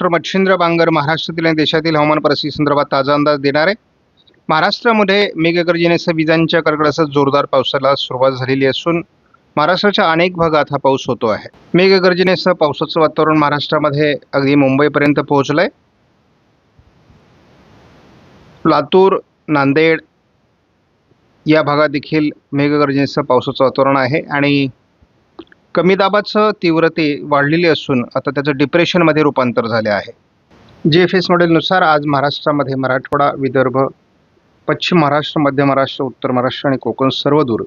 Doctor Machhindra Bangar महाराष्ट्रातील आणि देशातील हवामान परिस्थिती संदर्भात ताजा अंदाज देणार आहे. महाराष्ट्रामध्ये मेघगर्जनेसह विजांच्या कडकडासह जोरदार पावसाला सुरुवात झालेली असून महाराष्ट्राच्या अनेक भागात हा पाऊस होतो आहे. मेघगर्जनेसह पावसाचं वातावरण महाराष्ट्रामध्ये अगदी मुंबईपर्यंत पोहोचलंय. लातूर नांदेड या भागात देखील मेघगर्जनेसह पावसाचं वातावरण आहे आणि कमी दाबाचं तीव्रते वाढलेली असून आता त्याचं डिप्रेशनमध्ये रूपांतर झाले आहे. जी एफ एस मॉडेलनुसार आज महाराष्ट्रामध्ये मराठवाडा विदर्भ पश्चिम महाराष्ट्र मध्य महाराष्ट्र उत्तर महाराष्ट्र आणि कोकण सर्वदूर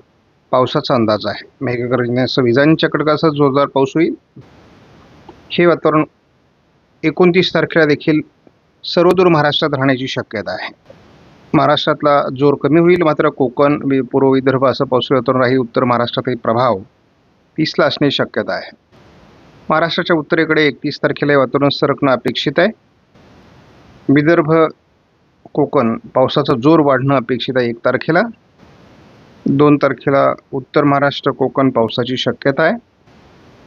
पावसाचा अंदाज आहे. मेघगर्जनेसह विजांच्या कडकासह जोरदार पाऊस होईल. हे वातावरण एकोणतीस तारखेला देखील सर्वदूर महाराष्ट्रात राहण्याची शक्यता आहे. महाराष्ट्रातला जोर कमी होईल मात्र कोकण पूर्व विदर्भ असं पावसाळी वातावरण राहील उत्तर महाराष्ट्रातही प्रभाव तीसला असण्याची शक्यता आहे. महाराष्ट्राच्या उत्तरेकडे एकतीस तारखेला वातावरण सरकणं अपेक्षित आहे. विदर्भ कोकण पावसाचा जोर वाढणं अपेक्षित आहे एक तारखेला. दोन तारखेला उत्तर महाराष्ट्र कोकण पावसाची शक्यता आहे.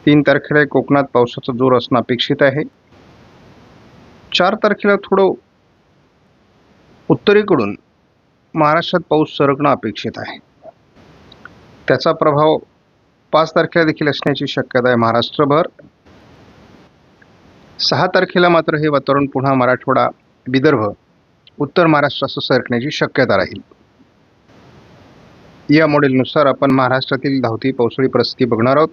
तीन तारखेला कोकणात पावसाचा जोर असणं अपेक्षित आहे. चार तारखेला थोडं उत्तरेकडून महाराष्ट्रात पाऊस सरकणं अपेक्षित आहे. त्याचा प्रभाव पाच तारखेला देखील असण्याची शक्यता आहे महाराष्ट्रभर. सहा तारखेला मात्र हे वातावरण पुन्हा मराठवाडा विदर्भ उत्तर महाराष्ट्र असं सरकण्याची शक्यता राहील. या मॉडेलनुसार आपण महाराष्ट्रातील धावती पावसाळी परिस्थिती बघणार आहोत.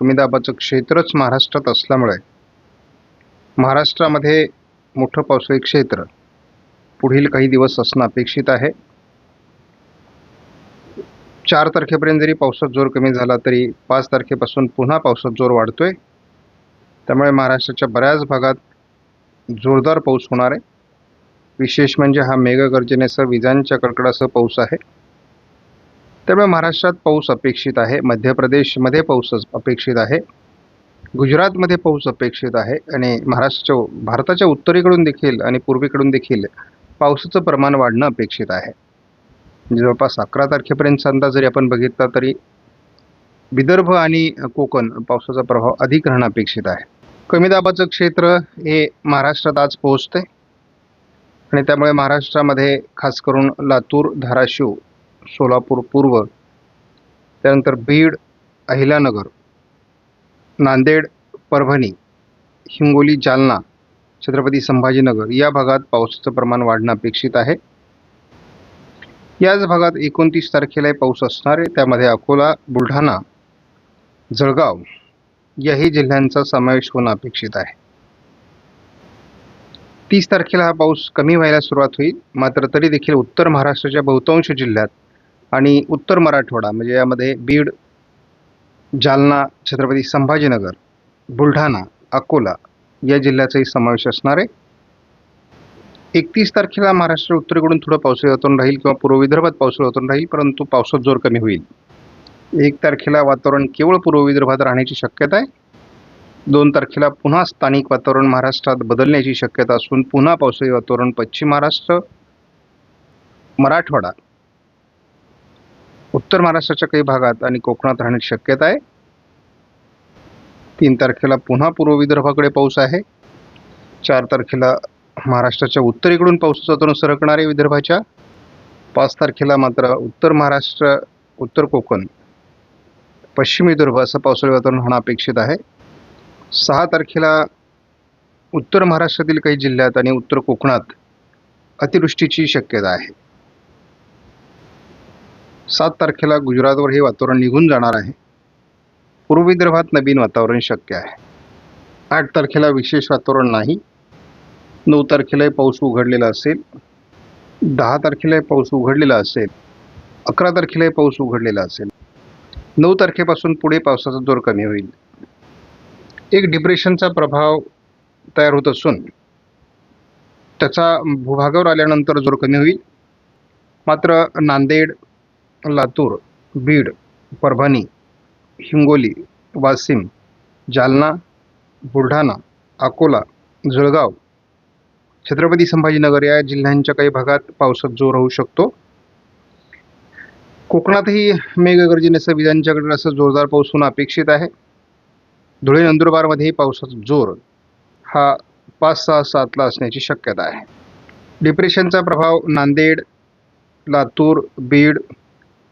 कमी दाबाचं क्षेत्रच महाराष्ट्रात असल्यामुळे महाराष्ट्रामध्ये मोठं पावसाळी क्षेत्र पुढील काही दिवस असणं अपेक्षित आहे. चार तारखेपर्यंत जरी पावसात जोर कमी झाला तरी पाच तारखेपासून पुन्हा पावसात जोर वाढतोय. त्यामुळे महाराष्ट्राच्या बऱ्याच भागात जोरदार पाऊस होणार आहे. विशेष म्हणजे हा मेघगर्जनेसह विजांच्या कडकडासह पाऊस आहे. त्यामुळे महाराष्ट्रात पाऊस अपेक्षित आहे. मध्य प्रदेशमध्ये पाऊस अपेक्षित आहे. गुजरातमध्ये पाऊस अपेक्षित आहे. आणि महाराष्ट्राच्या भारताच्या उत्तरेकडून देखील आणि पूर्वेकडून देखील पावसाचं प्रमाण वाढणं अपेक्षित आहे. जवळपास अकरा तारखेपर्यंतचा अंदाज जरी आपण बघितला तरी विदर्भ आणि कोकण पावसाचा प्रभाव अधिक राहणं अपेक्षित आहे. कमी दाबाचं क्षेत्र हे महाराष्ट्रात आज पोहोचते आणि त्यामुळे महाराष्ट्रामध्ये खास करून लातूर धाराशिव सोलापूर पूर्व त्यानंतर बीड अहिल्यानगर नांदेड परभणी हिंगोली जालना छत्रपती संभाजीनगर या भागात पावसाचं प्रमाण वाढणं अपेक्षित आहे. याच भागात एकोणतीस तारखेला पाऊस असणार आहे. त्यामध्ये अकोला बुलढाणा जळगाव याही जिल्ह्यांचा समावेश होणं अपेक्षित आहे. तीस तारखेला हा पाऊस कमी व्हायला सुरुवात होईल. मात्र तरी देखील उत्तर महाराष्ट्राच्या बहुतांश जिल्ह्यात आणि उत्तर मराठवाडा म्हणजे यामध्ये बीड जालना छत्रपती संभाजीनगर बुलढाणा अकोला या जिल्ह्याचाही समावेश असणार आहे. एकतीस तारखेला महाराष्ट्र उत्तरेकडून थोडं पावसाळी वातावरण राहील किंवा पूर्व विदर्भात पावसाळी वातावरण राहील परंतु पावसात जोर कमी होईल. एक तारखेला वातावरण केवळ पूर्व विदर्भात राहण्याची शक्यता आहे. दोन तारखेला पुन्हा स्थानिक वातावरण महाराष्ट्रात बदलण्याची शक्यता असून पुन्हा पावसाळी वातावरण पश्चिम महाराष्ट्र मराठवाडा उत्तर महाराष्ट्राच्या काही भागात आणि कोकणात राहण्याची शक्यता आहे. तीन तारखेला पुन्हा पूर्व विदर्भाकडे पाऊस आहे. चार तारखेला महाराष्ट्राच्या उत्तरेकडून पावसाचं वातावरण सरकणार आहे विदर्भाच्या पाच तारखेला मात्र उत्तर महाराष्ट्र उत्तर कोकण पश्चिम विदर्भ असं पावसाळी वातावरण होणं अपेक्षित आहे. सहा तारखेला उत्तर महाराष्ट्रातील काही जिल्ह्यात आणि उत्तर कोकणात अतिवृष्टीची शक्यता आहे. सात तारखेला गुजरातवर हे वातावरण निघून जाणार आहे. पूर्व विदर्भात नवीन वातावरण शक्य आहे. आठ तारखेला विशेष वातावरण नाही. नऊ तारखेलाही पाऊस उघडलेला असेल दहा तारखेलाही पाऊस उघडलेला असेल अकरा तारखेलाही पाऊस उघडलेला असेल नऊ तारखेपासून पुढे पावसाचा जोर कमी होईल. एक डिप्रेशनचा प्रभाव तयार होत असून त्याचा भूभागावर आल्यानंतर जोर कमी होईल. मात्र नांदेड लातूर बीड परभणी हिंगोली वाशिम जालना बुलढाणा अकोला जळगाव छत्रपती संभाजीनगर या जिल्ह्यांच्या काही भागात पावसात जोर होऊ शकतो. कोकणातही मेघगर्जनेसह विजांच्याकडे असं जोरदार पाऊस होणं अपेक्षित आहे. धुळे नंदुरबारमध्येही पावसाचा जोर हा पाच सहा सातला असण्याची शक्यता आहे. डिप्रेशनचा प्रभाव नांदेड लातूर बीड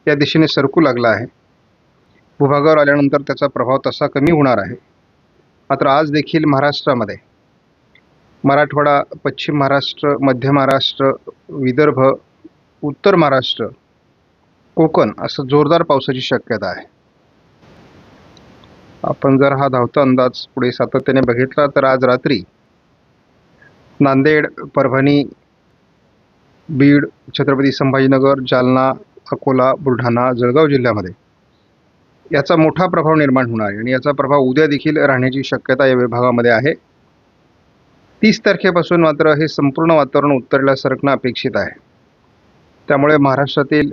या दिशेने सरकू लागला आहे. भूभागावर आल्यानंतर त्याचा प्रभाव तसा कमी होणार आहे. मात्र आज देखील महाराष्ट्रामध्ये मराठवाडा पश्चिम महाराष्ट्र मध्य महाराष्ट्र विदर्भ उत्तर महाराष्ट्र कोकण असं जोरदार पावसाची शक्यता आहे. आपण जर हा धावता अंदाज पुढे सातत्याने बघितला तर आज रात्री नांदेड परभणी बीड छत्रपती संभाजीनगर जालना अकोला बुलढाणा जळगाव जिल्ह्यामध्ये याचा मोठा प्रभाव निर्माण होणार आहे आणि याचा प्रभाव उद्या देखील राहण्याची शक्यता या विभागामध्ये आहे. तीस तारखेपासून मात्र हे संपूर्ण वातावरण उत्तरेला सरकणं अपेक्षित आहे. त्यामुळे महाराष्ट्रातील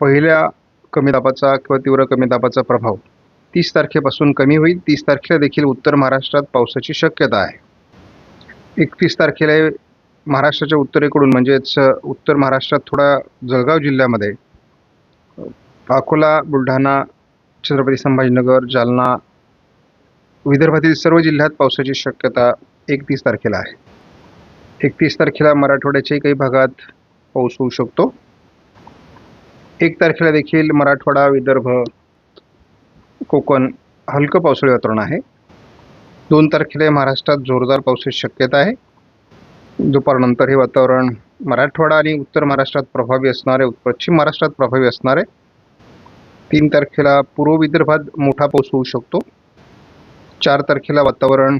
पहिल्या कमी दाबाचा किंवा तीव्र कमी दाबाचा प्रभाव तीस तारखेपासून कमी होईल. तीस तारखेला देखील उत्तर महाराष्ट्रात पावसाची शक्यता आहे. एकतीस तारखेला महाराष्ट्राच्या उत्तरेकडून म्हणजेच उत्तर महाराष्ट्रात थोडा जळगाव जिल्ह्यामध्ये अकोला बुलढाणा छत्रपती संभाजीनगर जालना विदर्भातील सर्व जिल्ह्यात पावसाची शक्यता एकतीस तारखेला आहे. एकतीस तारखेला मराठवाड्याच्याही काही भागात पाऊस होऊ शकतो. एक तारखेला देखील मराठवाडा विदर्भ कोकण हलकं पावसाळी वातावरण आहे. दोन तारखेला महाराष्ट्रात जोरदार पावसाची शक्यता आहे. दुपारनंतर हे वातावरण मराठवाडा आणि उत्तर महाराष्ट्रात प्रभावी असणारे पश्चिम महाराष्ट्रात प्रभावी असणारे. तीन तारखेला पूर्व विदर्भात मोठा पाऊस होऊ शकतो. चार तारखेला वातावरण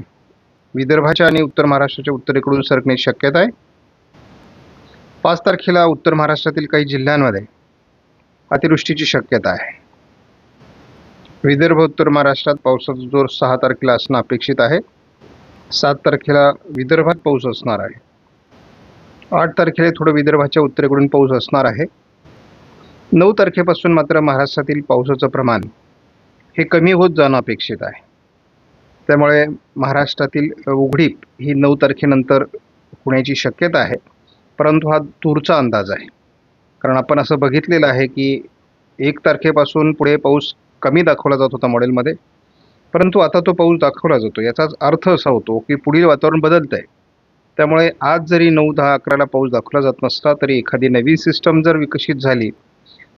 विदर्भाच्या आणि उत्तर महाराष्ट्राच्या उत्तरेकडून सरकण्याची शक्यता आहे. पाच तारखेला उत्तर महाराष्ट्रातील काही जिल्ह्यांमध्ये अतिवृष्टीची शक्यता आहे. विदर्भ उत्तर महाराष्ट्रात पावसाचा जोर सहा तारखेला असणं अपेक्षित आहे. सात तारखेला विदर्भात पाऊस असणार आहे. आठ तारखेला थोडं विदर्भाच्या उत्तरेकडून पाऊस असणार आहे. नऊ तारखेपासून मात्र महाराष्ट्रातील पावसाचं प्रमाण हे कमी होत जाणं अपेक्षित आहे. त्यामुळे महाराष्ट्रातील उघडीप ही नऊ तारखेनंतर होण्याची शक्यता आहे. परंतु हा दूरचा अंदाज आहे. कारण आपण असं बघितलेलं आहे की एक तारखेपासून पुढे पाऊस कमी दाखवला जात होता मॉडेलमध्ये. परंतु आता तो पाऊस दाखवला जातो. याचाच अर्थ असा होतो की पुढील वातावरण बदलतं आहे त्यामुळे आज जरी नऊ दहा अकराला पाऊस दाखवला जात नसला तरी एखादी नवीन सिस्टम जर विकसित झाली